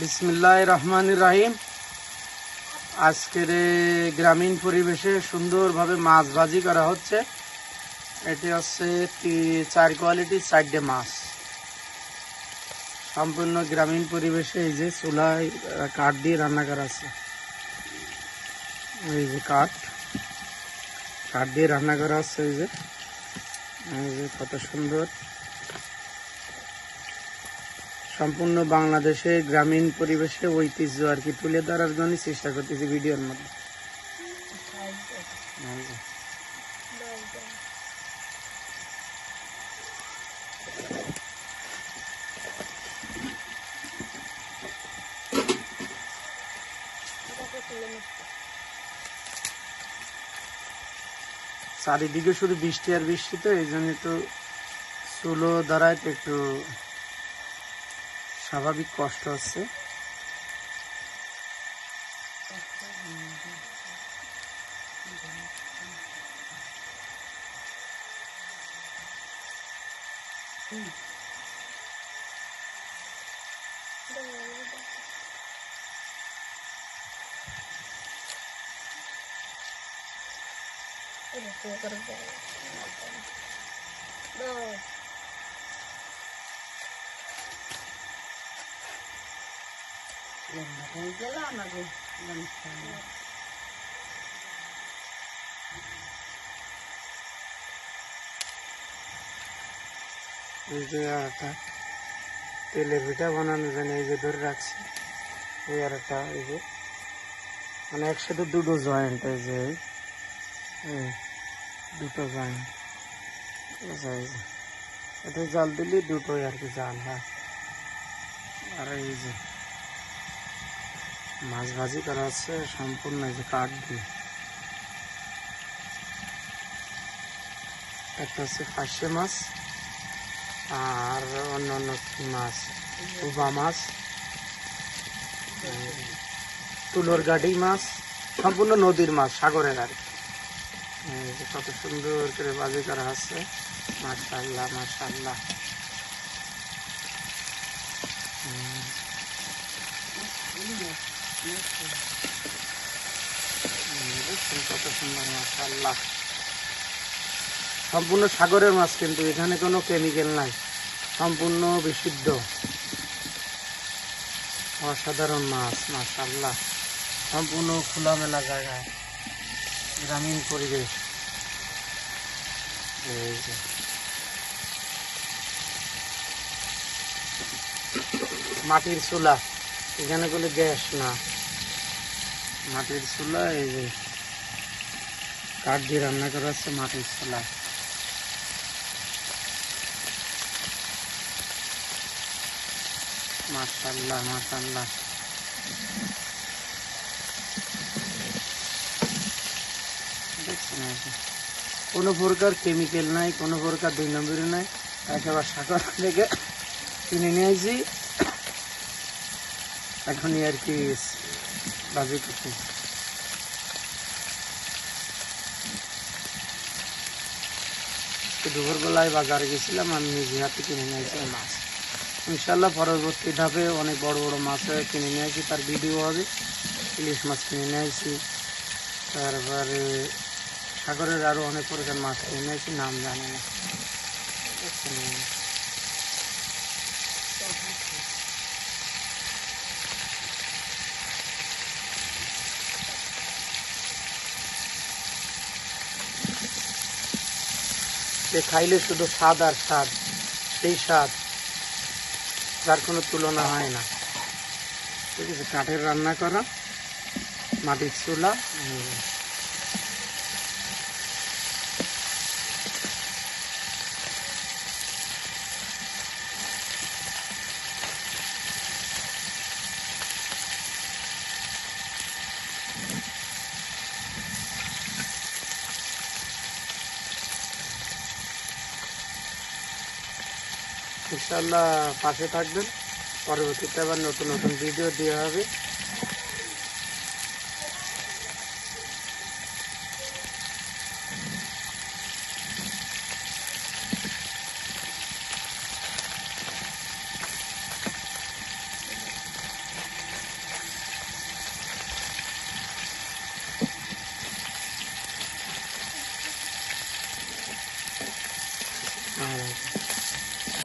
বিসমিল্লাহ রহমান রাহিম আজকের গ্রামীণ পরিবেশে সুন্দরভাবে মাছ ভাজি করা হচ্ছে। এটি হচ্ছে চার কোয়ালিটির চারটে মাছ। সম্পূর্ণ গ্রামীণ পরিবেশে এই যে চুলায় কাঠ দিয়ে রান্না করা আছে। এই যে কাঠ কাঠ দিয়ে রান্না করা আছে এই যে। এই যে কত সুন্দর। সম্পূর্ণ বাংলাদেশে গ্রামীণ পরিবেশে ঐতিহ্য আর কি তুলে ধরার জন্য চেষ্টা করতেছি ভিডিওর মধ্যে। চারিদিকে শুধু বৃষ্টি আর বৃষ্টি তো, এই জন্য তো চুলো দাঁড়ায় তো একটু স্বাভাবিক কষ্ট এই যে একটা তেলের পিঠা বানানোর জন্য এই যে ধরে রাখছি, এই আর একটা এই যে মানে একসাথে দুটো জয়েন্ট এই যে, এই দুটো জয়েন্ট এই যে এতে জাল দিলে দুটোই আর কি জাল হয়। আর এই যে মাছ ভাজি করা আছে, সম্পূর্ণ যে কাঠ দিয়ে একটা হচ্ছে ফাঁসে মাছ, আর অন্য অন্য মাছ উবা মাছ, তুলোর গাড়ি মাছ, সম্পূর্ণ নদীর মাছ, সাগরের আর কি। কত সুন্দর করে বাজি করা হচ্ছে মাশাল্লাহ মাশাল্লাহ হুম। সম্পূর্ণ সাগরের মাছ কিন্তু, এখানে কোনো কেমিক্যাল নাই। সম্পূর্ণ বিশুদ্ধ। অসাধারণ মাছ মাশাল্লাহ সম্পূর্ণ খোলামেলা জায়গায়। গ্রামীণ পরিবেশ। মাটির চুলা। এখানে কোনো গ্যাস না। মাটির চুলা, এই যে কাঠ দিয়ে রান্না করা হচ্ছে মাটির চুলা মাশাল্লাহ মাশাল্লাহ। কোনো প্রকার কেমিক্যাল নাই, কোনো প্রকার দুই নম্বরে নাই, একেবারে সাগর থেকে কিনে নিয়ে আসি এখনই আর কি বাজে করছি দুপুরবেলায় বাজারে গেছিলাম আমি নিজে হাতে কিনে নিয়েছি মাছ। ইনশাল্লাহ পরবর্তী ধাপে অনেক বড় বড় মাছ কিনে নিয়ে আসি তার ভিডিও হবে। ইলিশ মাছ কিনে নিয়ে আসি তারপরে সাগরের আরও অনেক প্রকার মাছ কিনে নিয়ে আসি নাম জানি না। সে খাইলে শুধু স্বাদ আর স্বাদ, সেই স্বাদ তার কোনো তুলনা হয় না। ঠিক আছে, কাঠের রান্না করা, মাটির চুলা ইনশাল্লাহ পাশে থাকবেন। পরবর্তীতে আবার নতুন নতুন ভিডিও দেওয়া হবে।